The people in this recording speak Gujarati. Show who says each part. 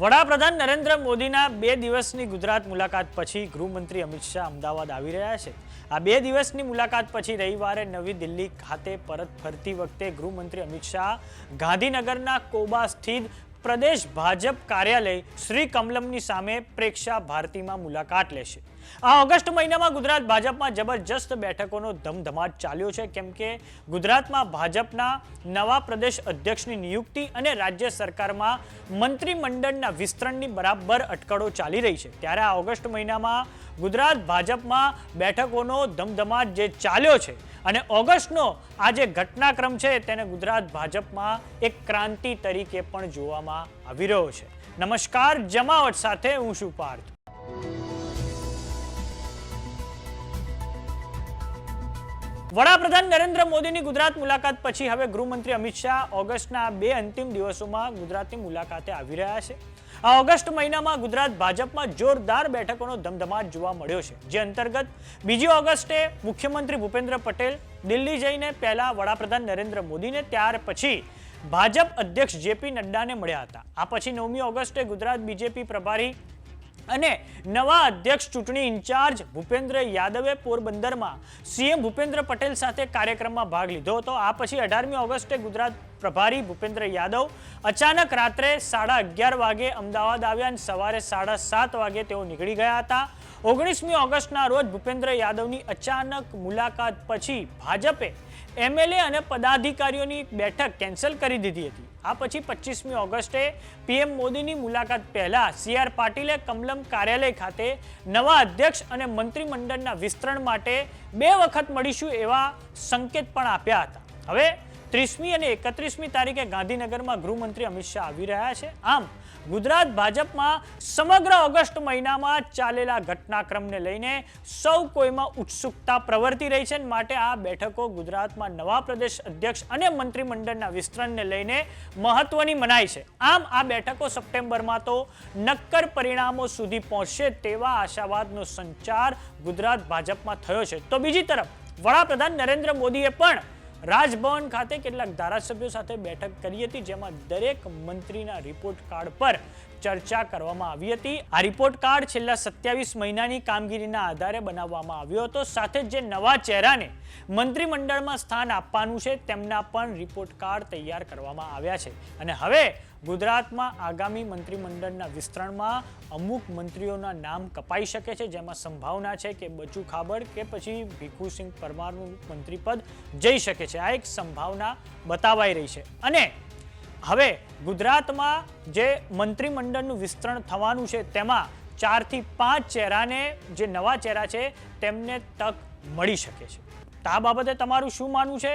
Speaker 1: વડાપ્રધાન નરેન્દ્ર મોદીના બે દિવસની ગુજરાત મુલાકાત પછી ગૃહમંત્રી અમિત શાહ અમદાવાદ આવી રહ્યા છે. આ બે દિવસની મુલાકાત પછી રવિવારે નવી દિલ્હી ખાતે પરત ફરતી વખતે ગૃહમંત્રી અમિત શાહ ગાંધીનગરના કોબા સ્થિત પ્રદેશ ભાજપ કાર્યાલય શ્રી કમલમની સામે પ્રેક્ષા ભારતીમાં મુલાકાત લેશે. આ ઓગસ્ટ મહિનામાં ગુજરાત ભાજપમાં જબરજસ્ત બેઠકોનો ધમધમાટ ચાલ્યો છે. કેમ કે ગુજરાતમાં ભાજપના નવા પ્રદેશ અધ્યક્ષની નિયુક્તિ અને રાજ્ય સરકારમાં મંત્રીમંડળના વિસ્તરણની બરાબર અટકળો ચાલી રહી છે. ત્યારે આ ઓગસ્ટ મહિનામાં ગુજરાત ભાજપમાં બેઠકોનો ધમધમાટ જે ચાલ્યો છે અને ઓગસ્ટનો આ જે ઘટનાક્રમ છે તેને ગુજરાત ભાજપમાં એક ક્રાંતિ તરીકે પણ જોવામાં આવી રહ્યો છે. નમસ્કાર, જમાવટ સાથે હું શું પાર્થ. વડાપ્રધાન નરેન્દ્ર મોદીની ગુજરાત મુલાકાત પછી હવે ગૃહમંત્રી અમિત શાહ ઓગસ્ટના બે અંતિમ દિવસોમાં ગુજરાતની મુલાકાતે આવી રહ્યા છે. આ ઓગસ્ટ મહિનામાં ગુજરાત ભાજપમાં જોરદાર બેઠકોનો ધમધમાટ જોવા મળ્યો છે. જે અંતર્ગત બીજી ઓગસ્ટે મુખ્યમંત્રી ભૂપેન્દ્ર પટેલ દિલ્હી જઈને પહેલા વડાપ્રધાન નરેન્દ્ર મોદીને ત્યાર પછી ભાજપ અધ્યક્ષ જેપી નડ્ડાને મળ્યા હતા. આ પછી નવમી ઓગસ્ટે ગુજરાત બીજેપી પ્રભારી અને નવા અધ્યક્ષ ચૂંટણી ઇન્ચાર્જ ભૂપેન્દ્ર યાદવે પોરબંદરમાં સીએમ ભૂપેન્દ્ર પટેલ સાથે કાર્યક્રમમાં ભાગ લીધો હતો. આ પછી અઢારમી ઓગસ્ટે ગુજરાત પ્રભારી ભૂપેન્દ્ર યાદવ અચાનક રાત્રે સાડા અગિયાર વાગે અમદાવાદ આવ્યા અને સવારે સાડા સાત વાગે તેઓ નીકળી ગયા હતા. ઓગણીસમી ઓગસ્ટના રોજ ભૂપેન્દ્ર યાદવની અચાનક મુલાકાત પછી ભાજપે એમએલએ અને પદાધિકારીઓની બેઠક કેન્સલ કરી દીધી હતી. આ પછી પચીસમી ઓગસ્ટે પીએમ મોદીની મુલાકાત પહેલા સી આર પાટીલે કમલમ કાર્યાલય ખાતે નવા અધ્યક્ષ અને મંત્રીમંડળના વિસ્તરણ માટે બે વખત મળીશું એવા સંકેત પણ આપ્યા હતા. હવે ત્રીસમી અને એકત્રીસમી તારીખે ગાંધીનગરમાં ગૃહમંત્રી અમિત શાહ આવી રહ્યા છે. આમ, ગુજરાત ભાજપમાં સમગ્ર ઓગસ્ટ મહિનામાં ચાલેલા ઘટનાક્રમને લઈને સૌ કોઈમાં ઉત્સુકતા પ્રવર્તી રહી છે માટે આ બેઠકો ગુજરાતમાં નવા પ્રદેશ અધ્યક્ષ અને મંત્રીમંડળના વિસ્તરણને લઈને મહત્વની મનાય છે. આમ, આ બેઠકો સપ્ટેમ્બરમાં તો નક્કર પરિણામો સુધી પહોંચશે તેવા આશાવાદનો સંચાર ગુજરાત ભાજપમાં થયો છે. તો બીજી તરફ, વડાપ્રધાન નરેન્દ્ર મોદીએ પણ રાજભવન ખાતે કેટલાક ધારાસભ્યો સાથે બેઠક કરી હતી, જેમાં દરેક મંત્રીના રિપોર્ટ કાર્ડ પર ચર્ચા કરવામાં આવી હતી. આ રિપોર્ટ કાર્ડ છેલ્લા સત્યાવીસ મહિનાની કામગીરીના આધારે બનાવવામાં આવ્યો હતો. સાથે જે નવા ચહેરાને મંત્રીમંડળમાં સ્થાન આપવાનું છે, તેમના પણ રિપોર્ટ કાર્ડ તૈયાર કરવામાં આવ્યા છે. અને હવે ગુજરાતમાં આગામી મંત્રીમંડળના વિસ્તરણમાં અમુક મંત્રીઓના નામ કપાઈ શકે છે, જેમાં સંભાવના છે કે બચુ ખાબડ કે પછી ભીખુસિંહ પરમારનું મંત્રીપદ જઈ શકે છે. આ એક સંભાવના બતાવાઈ રહી છે. અને હવે ગુજરાતમાં જે મંત્રીમંડળનું વિસ્તરણ થવાનું છે, તેમાં ચારથી પાંચ ચહેરાને જે નવા ચહેરા છે, તેમને તક મળી શકે છે. તો આ બાબતે તમારું શું માનવું છે?